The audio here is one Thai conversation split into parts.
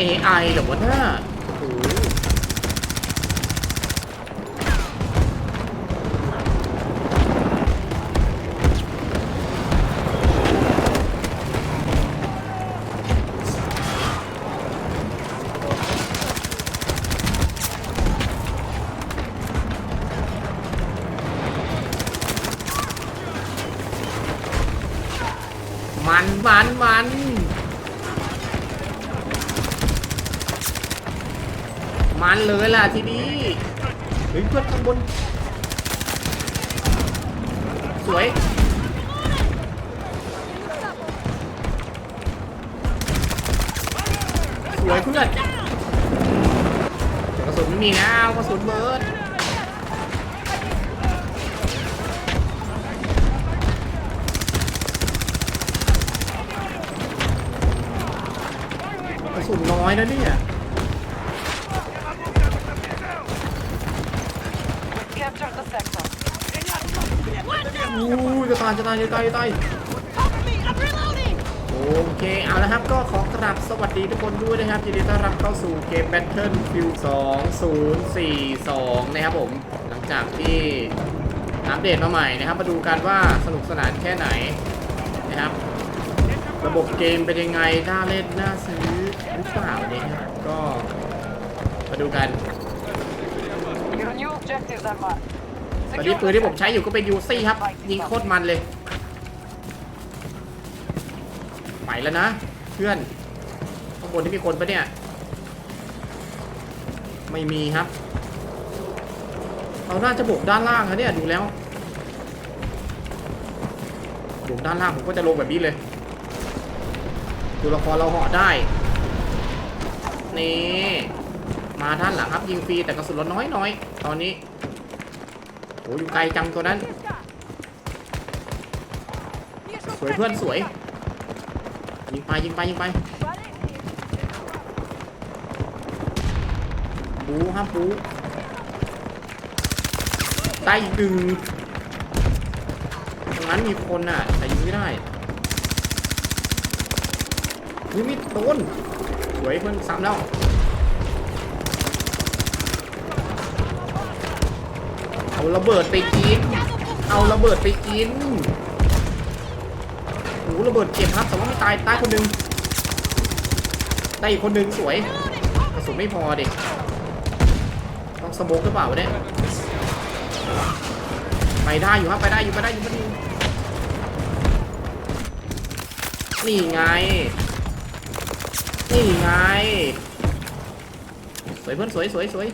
AI เหรอวะน่า ล่ะทีนี้เฮ้ยเพื่อนข้างบน สวย สวยเพื่อนกระสุนไม่มีนะเอากระสุนเบิร์ดกระสุนน้อยนะเนี่ย อู้จะตายจะตายจะตายจะตายโอเค เอาละครับ ก็ขอกราบสวัสดีทุกคนด้วยนะครับยินดีต้อนรับเข้าสู่เกม Battlefield 2042 นะครับผม หลังจากที่อัปเดตมาใหม่นะครับ มาดูกันว่าสนุกสนานแค่ไหนนะครับ ระบบเกมเป็นยังไง น่าเล่น น่าซื้อหรือเปล่าเนี่ยครับก็มาดูกัน Your new objectives are marked. ตอนนี้ปืนที่ผมใช้อยู่ก็เป็นยูซี่ครับ ยิงโคตรมันเลย ไปแล้วนะ เพื่อนข้างบนที่มีคนปะเนี่ย ไม่มีครับ เราน่าจะบุกด้านล่างนะเนี่ยดูแล้วบุกด้านล่างผมก็จะลงแบบนี้เลยตัวละครเราเหาะได้ นี่ มาด้านหลังครับยิงฟรีแต่กระสุนเราน้อยๆ ตอนนี้ อ้อยู่ไกลจังตัวนั้น สวยเพื่อนสวย ยิงไปยิงไปยิงไปบูครับบูได้อีกหนึ่งตรงนั้นมีคนอะ แต่ยิงไม่ได้ยิงไม่โดนสวยเพื่อนซ้ำแล้ว เอาระเบิดไปกิน เอาระเบิดไปกินโอ้ระเบิดเจ็บครับแต่ว่าไม่ตายตายคนหนึ่งได้อีกคนหนึ่งสวยกระสุนไม่พอเด็กต้องสโมกหรือเปล่าเนี่ยไปได้อยู่ครับไปได้อยู่ไปได้อยู่ไปได้อยู่นี่ไง นี่ไง สวยเพื่อนสวยสวยสวย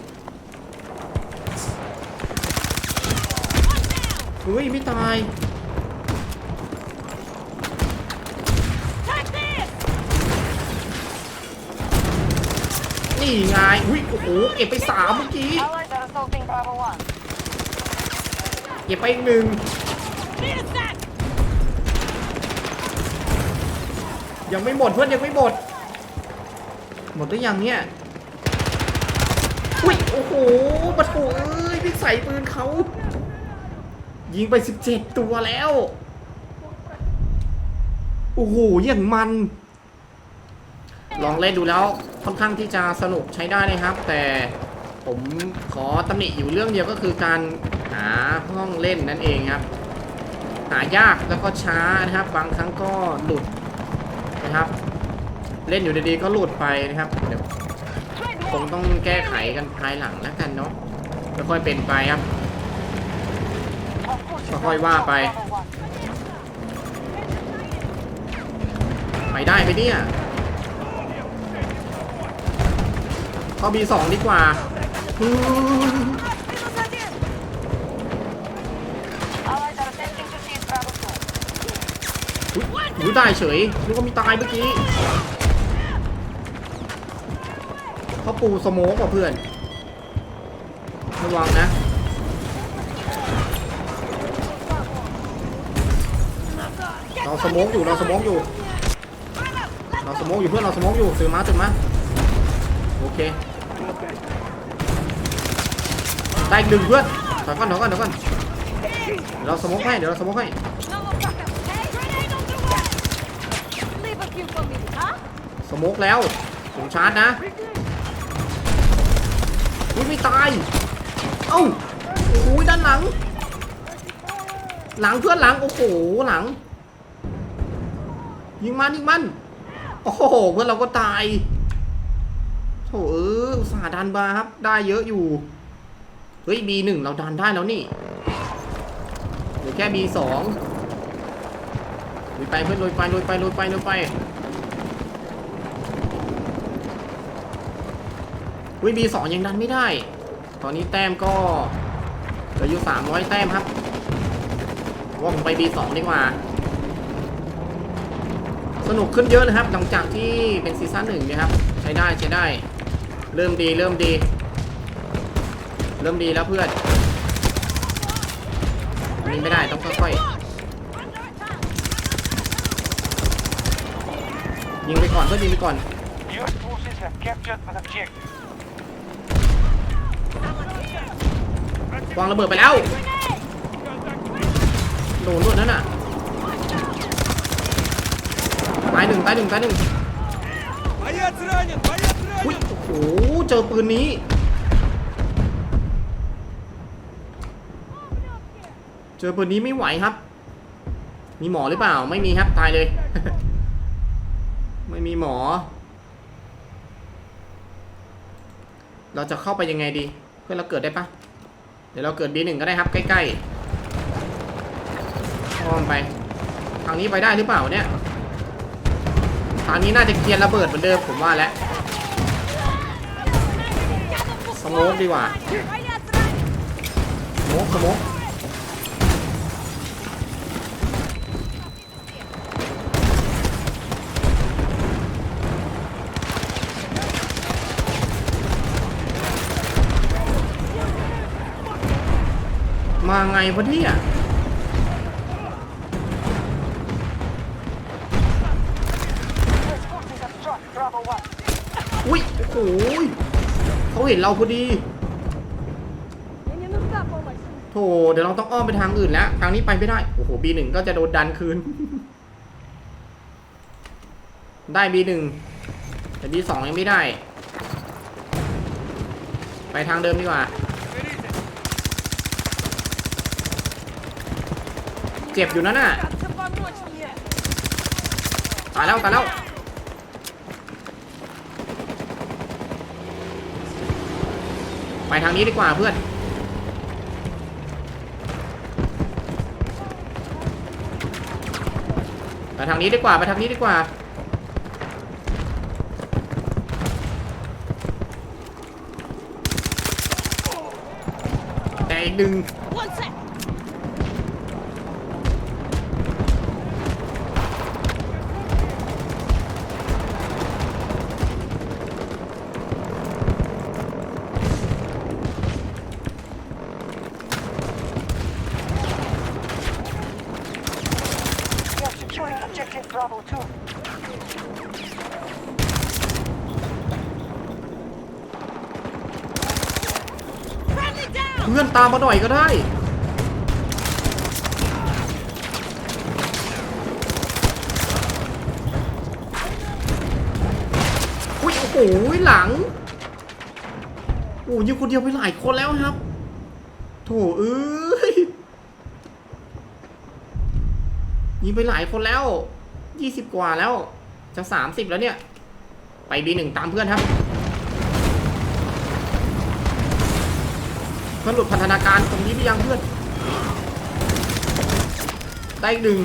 เฮ้ยไม่ตาย Take this! นี่ไงอุ้ยโอ้โหเก็บไปสามเมื่อกี้ Allies are assaulting Bravo 1. เก็บไปอีกหนึ่ง Need a sec! ยังไม่หมดเพื่อนยังไม่หมด หมดหรือยังเนี่ย อุ้ยโอ้โหปะโถเอ้ยพี่ใส่ปืนเขา ยิงไป 17 ตัวแล้ว โอ้โห อย่างมัน ลองเล่นดูแล้วค่อนข้างที่จะสนุกใช้ได้นะครับ แต่ผมขอตำหนิอยู่เรื่องเดียวก็คือการหาห้องเล่นนั่นเองครับ หายากแล้วก็ช้านะครับ บางครั้งก็หลุดนะครับ เล่นอยู่ดีๆก็หลุดไปนะครับเดี๋ยวคงต้องแก้ไขกันภายหลังแล้วกันเนาะค่อยเป็นไปครับ ค่อยว่าไป ไปได้ไปเนี่ยเขาบีสองดีกว่าหูได้เฉยนึกว่ามีตายเมื่อกี้เขาปูสโมกว่าเพื่อนระวังนะ สโมกอยู่เราสโมกอยู่ เราสโมกอยู่เพื่อนเราสโมกอยู่ตื่นมาตื่นมาโอเคได้อีกหนึ่งเพื่อนถอยก่อนถอยก่อนถอยก่อนเดี๋ยวเราสโมกให้เดี๋ยวเราสโมกให้ สโมกแล้วผมชาร์จนะอุ้ยไม่ตาย เอ้าโอ้โหด้านหลัง หลังเพื่อนหลัง โอ้โห หลัง ยิงมันยิงมัน โอ้โหเพื่อนเราก็ตายโถเอออุตส่าห์ดันมาครับ ได้เยอะอยู่ เฮ้ย B1 เราดันได้แล้วนี่เหลือแค่ B2 ลุยไปเพื่อนลุยไปลุยไปลุยไปลุยไปวิบีสองยังดันไม่ได้ ตอนนี้แต้มก็เหลืออยู่สามร้อยแต้มครับว่าผมไป B2 ดีกว่า สนุกขึ้นเยอะนะครับ หลังจากที่เป็นซีซั่นหนึ่งนะครับ ใช้ได้ใช้ได้ เริ่มดีเริ่มดี เริ่มดีแล้วเพื่อนอันนี้ไม่ได้ต้องค่อยๆยิงไปก่อนเพื่อนยิงไปก่อนวางระเบิดไปแล้วโดนด้วยนั่นน่ะตายห นึ่งตายหนึ่งตายหนึ่ง Боец ранен! Боец อุ้ย ранен! โอ้โหเจอปืนนี้ เจอปืนนี้ไม่ไหวครับ มีหมอหรือเปล่า ไม่มีครับตายเลย ไม่มีหมอ เราจะเข้าไปยังไงดี เพื่อนเราเกิดได้ปะเดี๋ยวเราเกิด B1 ก็ได้ครับ ใกล้ๆอ้อมไป ทางนี้ไปได้หรือเปล่าเนี่ย ทางนี้น่าจะเคลียร์ระเบิดเหมือนเดิมผมว่าแล้วสโมกดีกว่าสโมกสโมกมาไงวะเนี่ย เห็นเราพอดีโถเดี๋ยวเราต้องอ้อมไปทางอื่นแล้ว ทางนี้ไปไม่ได้ โอ้โหบีหนึ่งก็จะโดนดันคืน ได้บีหนึ่งแต่บีสองยังไม่ได้ ไปทางเดิมดีกว่า เจ็บอยู่นั่นน่ะตายแล้วตายแล้ว ไปทางนี้ดีกว่าเพื่อน ไปทางนี้ดีกว่า ไปทางนี้ดีกว่า แต่อีกหนึ่ง ตามมาหน่อยก็ได้อุ้ยโอ้โหหลังโอ้ยิงคนเดียวไปหลายคนแล้วครับ โถเอ้ยยิงไปหลายคนแล้วยี่สิบกว่าแล้วจะสามสิบแล้วเนี่ย ไปบีหนึ่งตามเพื่อนครับ เพื่อนหลุดพันธนาการตรงนี้ไปยังเพื่อน ได้อีกหนึ่ง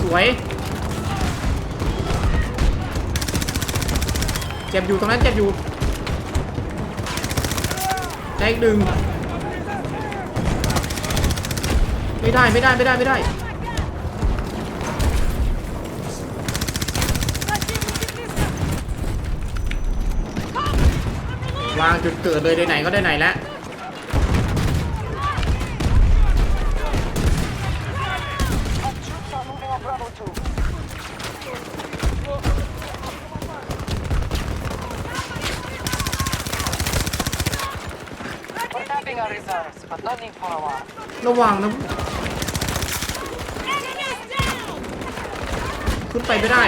สวย เจ็บอยู่ตรงนั้นเจ็บอยู่ ได้อีกหนึ่งไม่ได้ไม่ได้ไม่ได้ไม่ได้ วางจุดเกิดเลยได้ไหนก็ได้ไหนละระวังนะขึ้นไปไม่ได้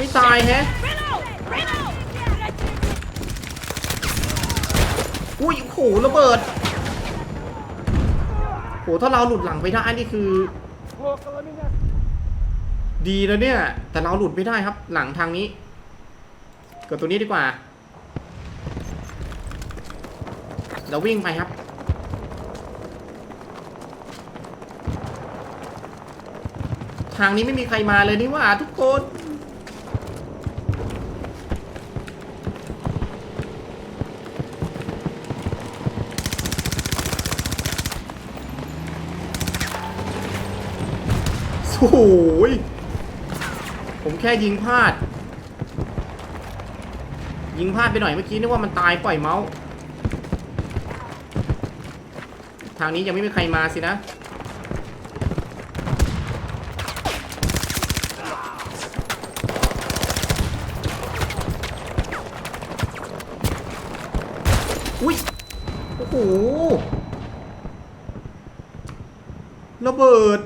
ไม่ตายแฮะ อุ้ยโหระเบิด โห ถ้าเราหลุดหลังไปได้นี่คือ ดีแล้วเนี่ย แต่เราหลุดไม่ได้ครับ หลังทางนี้ เกิดตัวนี้ดีกว่า เราวิ่งไปครับทางนี้ไม่มีใครมาเลยนี่ว่าทุกคน โอ้โหผมแค่ยิงพลาด ยิงพลาดไปหน่อยเมื่อกี้นึกว่ามันตายปล่อยเมาส์ ทางนี้ยังไม่มีใครมาสินะ อุ้ย โอ้โหระเบิด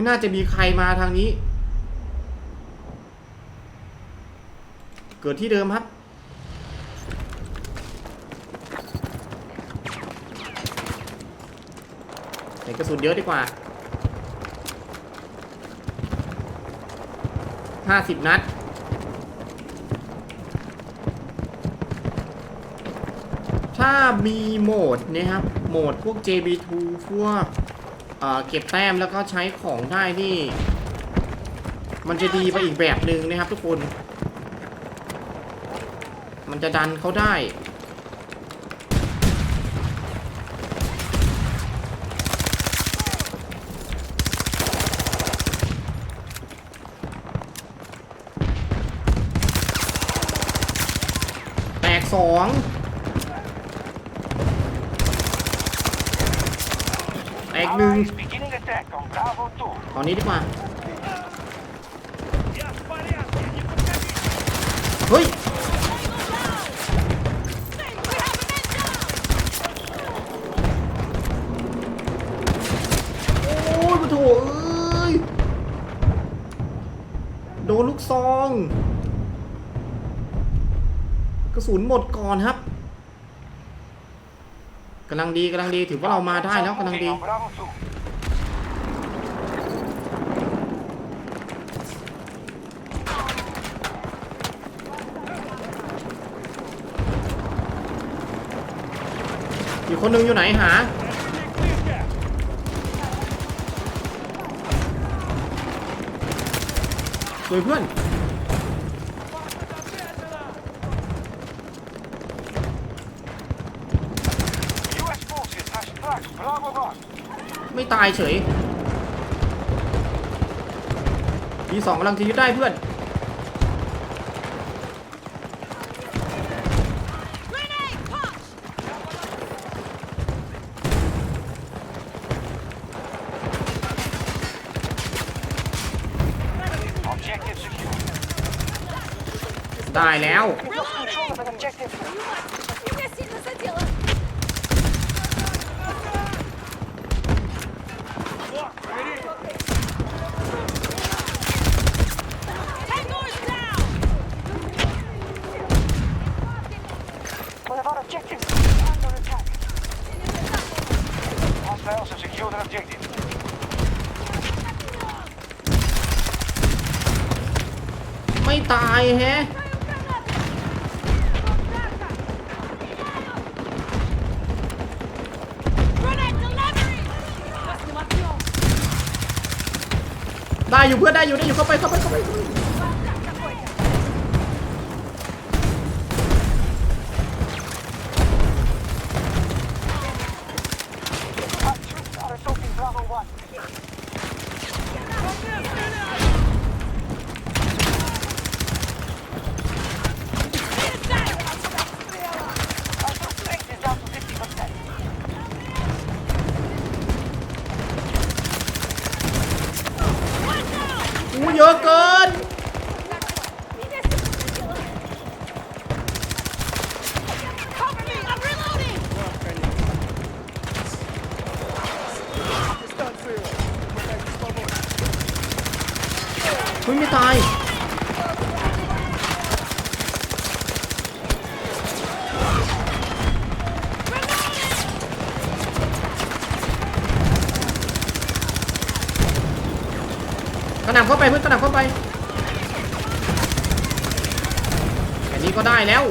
ไม่น่าจะมีใครมาทางนี้ เกิดที่เดิมครับ ใส่กระสุนเยอะดีกว่า ห้าสิบนัดถ้ามีโหมดนะครับ โหมดพวก JB2 พวก เก็บแต้มแล้วก็ใช้ของได้นี่ มันจะดีไปอีกแบบหนึ่งนะครับทุกคน มันจะดันเขาได้ แตกสอง แต อกหนึ่งตอนนี้ดีกว่า เฮ้ย โอ้ยปะโถเอ้ย โดนลูกซอง กระสุนหมดก่อนครับ กำลังดีกำลังดีถือว่าเรามาได้แล้วกำลังดี Moving on Bravo 2. อีกคนหนึ่งอยู่ไหนหา สวยเพื่อน US forces has tracked Bravo 1. ไม่ตายเฉยมีสองกำลังจะยึดได้เพื่อน Objective secure. ได้แล้ว ตายแฮะได้อยู่เพื่อนได้อยู่ได้อยู่เข้าไปเข้าไปเข้าไป ระหน่ำเข้าไปเพื่อนกระหน่ำเข้าไปอันนี้ก็ได้แล้ว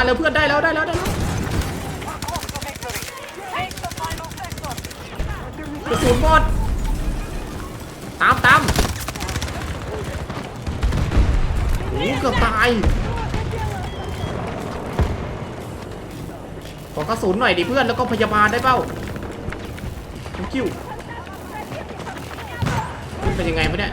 ได้แล้วเพื่อนได้แล้วได้แล้วได้แล้วกระสุนหมดตามตามโอ้เกือบตายขอกระสุนหน่อยดิเพื่อนแล้วก็พยาบาลได้เปล่าคิวเป็นยังไงปะเนี่ย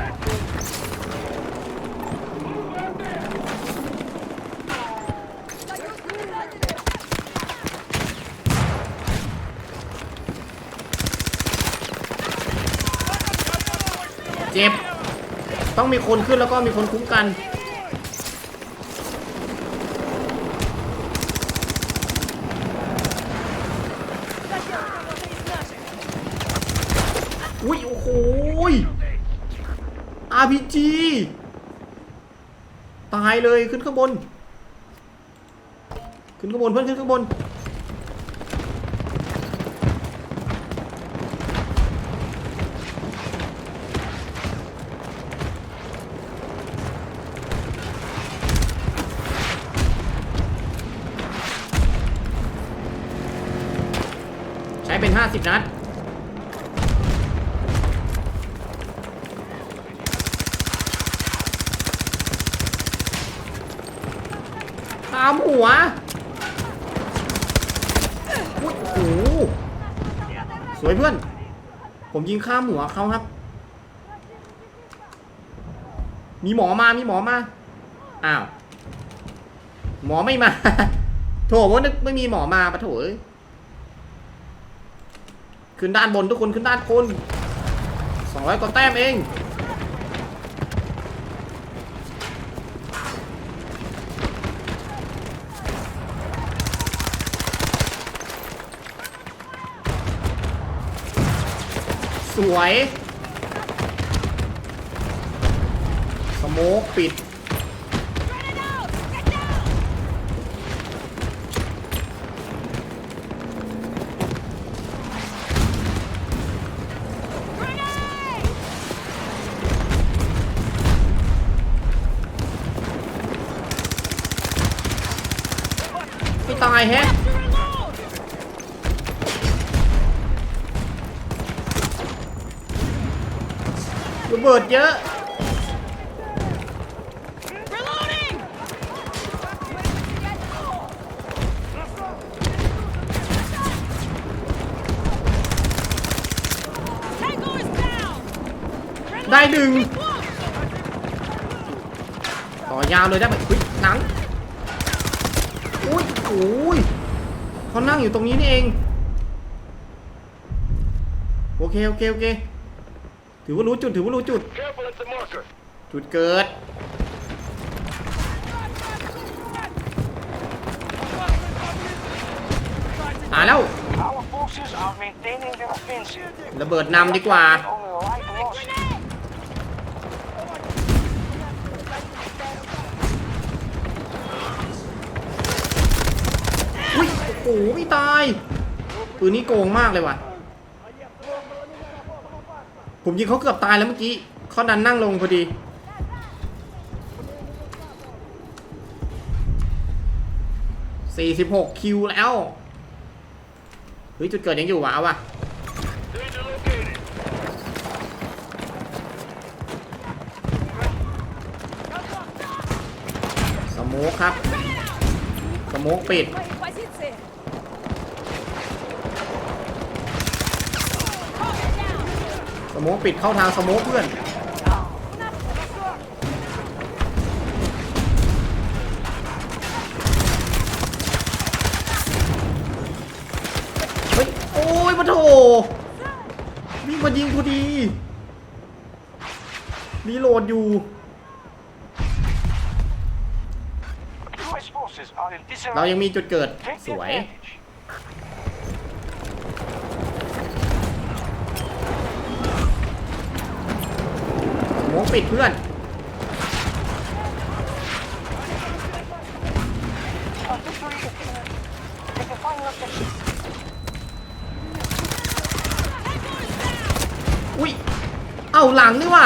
เจ็บ ต้องมีคนขึ้นแล้วก็มีคนคุ้มกัน อุ้ย โอ้โห RPG ตายเลยขึ้นข้างบน ขึ้นข้างบนเพื่อนขึ้นข้างบน ใช้เป็น50นัด ตามหัวอุ้ยโอ้โหสวยเพื่อน ผมยิงข้ามหัวเขาครับ มีหมอมา มีหมอมา อ้าว หมอไม่มา โถว่านึกไม่มีหมอมาปะโถเอ้ย ขึ้นด้านบนทุกคนขึ้นด้านบนสองร้อยกว่าแต้มเองสวย สโมกปิด ได้หนึ่งต่อยาวเลยได้ไหมอุ้ยหนังอุ้ยโอ้ยเขานั่งอยู่ตรงนี้นี่เอง โอเค โอเค โอเค ถือว่ารู้จุด ถือว่ารู้จุด จุดเกิด หาแล้ว ระเบิดนำดีกว่า Only light lost. อุ้ย โอ้โหไม่ตายปืนนี้โกงมากเลยว่ะ ผมยิงเขาเกือบตายแล้วเมื่อกี้เขาดันนั่งลงพอดี46คิวแล้ว เฮ้ยจุดเกิดยังอยู่วะเอาวะสโมกครับ สโมกปิด โมปิดเข้าทางสโมเพื่อน เฮ้ย โอ้ยมาโถมีมายิงพอดีรีโหลดอยู่ เรายังมีจุดเกิด สวย หมงปิดเพื่อนอุ้ย เอาหลังนี่ว่า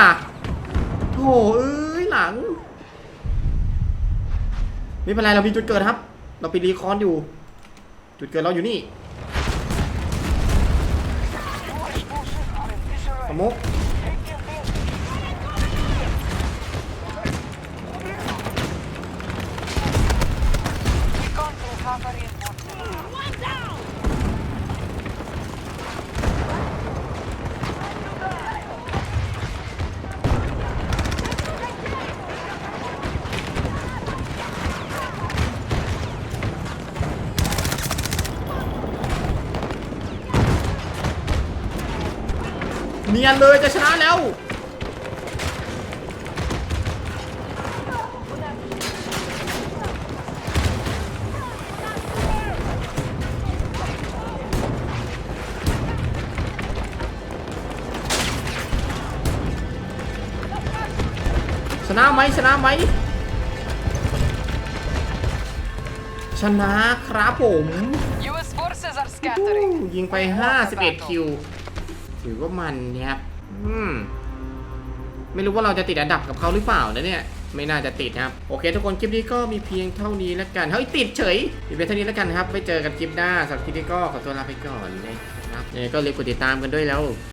โถเอ้ยหลัง ไม่เป็นไรเรามีจุดเกิดครับ เราไปรีคอนอยู่ จุดเกิดเราอยู่นี่ส disarray. มก นียนเลยจะชนะแล้วชนะไหมชนะไหมชนะครับผม U.S. forces are ยิงไป 51 คิว ถือว่ามันเนี่ยครับอืมไม่รู้ว่าเราจะติดอันดับกับเขาหรือเปล่านะเนี่ย ไม่น่าจะติดครับ โอเค ทุกคนคลิปนี้ก็มีเพียงเท่านี้แล้วกัน เฮ้ย ติดเฉยมีเพียงเท่านี้แล้วกันครับ ไปเจอกันคลิปหน้าสำหรับคลิปนี้ก็ขอตัวลาไปก่อนนะครับยังไงก็รีบกดติดตามกันด้วยแล้ว